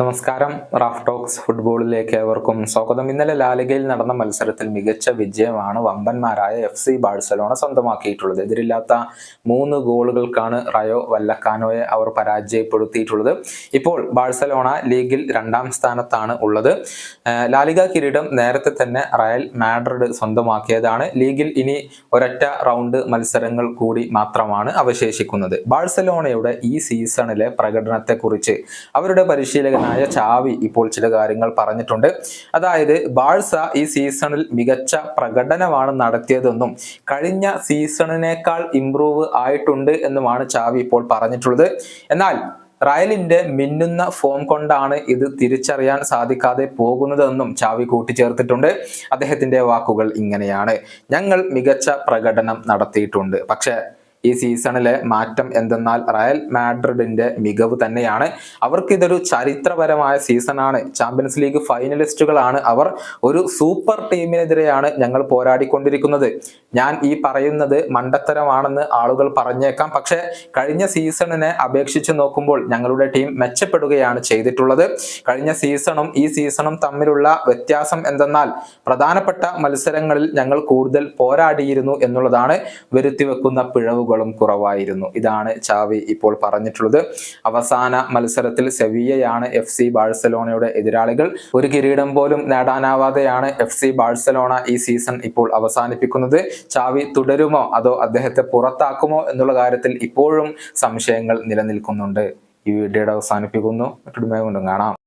നമസ്കാരം. Raf talks ഫുട്ബോളിലേക്ക് ഏവർക്കും സ്വാഗതം. ഇന്നലെ ലാലിഗയിൽ നടന്ന മത്സരത്തിൽ മികച്ച വിജയമാണ് വമ്പന്മാരായ എഫ് സി ബാഴ്സലോണ സ്വന്തമാക്കിയിട്ടുള്ളത്. എതിരില്ലാത്ത മൂന്ന് ഗോളുകൾക്കാണ് റയോ വല്ലക്കാനോയെ അവർ പരാജയപ്പെടുത്തിയിട്ടുള്ളത്. ഇപ്പോൾ ബാഴ്സലോണ ലീഗിൽ രണ്ടാം സ്ഥാനത്താണ് ഉള്ളത്. ലാലിഗ കിരീടം നേരത്തെ തന്നെ റയൽ മാഡ്രിഡ് സ്വന്തമാക്കിയതാണ്. ലീഗിൽ ഇനി ഒരൊറ്റ റൗണ്ട് മത്സരങ്ങൾ കൂടി മാത്രമാണ് അവശേഷിക്കുന്നത്. ബാഴ്സലോണയുടെ ഈ സീസണിലെ പ്രകടനത്തെക്കുറിച്ച് അവരുടെ പരിശീലകനായ ചാവി ഇപ്പോൾ ചില കാര്യങ്ങൾ പറഞ്ഞിട്ടുണ്ട്. അതായത് ബാഴ്സ ഈ സീസണിൽ മികച്ച പ്രകടനമാണ് നടത്തിയതെന്നും കഴിഞ്ഞ സീസണിനേക്കാൾ ഇംപ്രൂവ് ആയിട്ടുണ്ട് എന്നുമാണ് ചാവി ഇപ്പോൾ പറഞ്ഞിട്ടുള്ളത്. എന്നാൽ റയലിന്റെ മിന്നുന്ന ഫോം കൊണ്ടാണ് ഇത് തിരിച്ചറിയാൻ സാധിക്കാതെ പോകുന്നതെന്നും ചാവി കൂട്ടിച്ചേർത്തിട്ടുണ്ട്. അദ്ദേഹത്തിന്റെ വാക്കുകൾ ഇങ്ങനെയാണ്. ഞങ്ങൾ മികച്ച പ്രകടനം നടത്തിയിട്ടുണ്ട്. പക്ഷേ ഈ സീസണിലെ മാറ്റം എന്തെന്നാൽ റയൽ മാഡ്രിഡിന്റെ മികവ് തന്നെയാണ്. അവർക്ക് ഇതൊരു ചരിത്രപരമായ സീസണാണ്. ചാമ്പ്യൻസ് ലീഗ് ഫൈനലിസ്റ്റുകളാണ് അവർ. ഒരു സൂപ്പർ ടീമിനെതിരെയാണ് ഞങ്ങൾ പോരാടിക്കൊണ്ടിരിക്കുന്നത്. ഞാൻ ഈ പറയുന്നത് മണ്ടത്തരമാണെന്ന് ആളുകൾ പറഞ്ഞേക്കാം. പക്ഷെ കഴിഞ്ഞ സീസണിനെ അപേക്ഷിച്ച് നോക്കുമ്പോൾ ഞങ്ങളുടെ ടീം മെച്ചപ്പെടുകയാണ് ചെയ്തിട്ടുള്ളത്. കഴിഞ്ഞ സീസണും ഈ സീസണും തമ്മിലുള്ള വ്യത്യാസം എന്തെന്നാൽ പ്രധാനപ്പെട്ട മത്സരങ്ങളിൽ ഞങ്ങൾ കൂടുതൽ പോരാടിയിരുന്നു എന്നുള്ളതാണ് വരുത്തി വെക്കുന്ന പിഴവുകളും കുറവായിരുന്നു. ഇതാണ് ചാവി ഇപ്പോൾ പറഞ്ഞിട്ടുള്ളത്. അവസാന മത്സരത്തിൽ സെവിയയാണ് എഫ് സി ബാഴ്സലോണയുടെ എതിരാളികൾ. ഒരു കിരീടം പോലും നേടാനാവാതെയാണ് എഫ് സി ബാഴ്സലോണ ഈ സീസൺ ഇപ്പോൾ അവസാനിപ്പിക്കുന്നത്. ചാവി തുടരുമോ? അതോ അദ്ദേഹത്തെ പുറത്താക്കുമോ? എന്നുള്ള കാര്യത്തിൽ ഇപ്പോഴും സംശയങ്ങൾ നിലനിൽക്കുന്നുണ്ട്. ഈ വീഡിയോയുടെ അവസാനിപ്പിക്കുന്നു. മറ്റൊരു കൊണ്ടും കാണാം.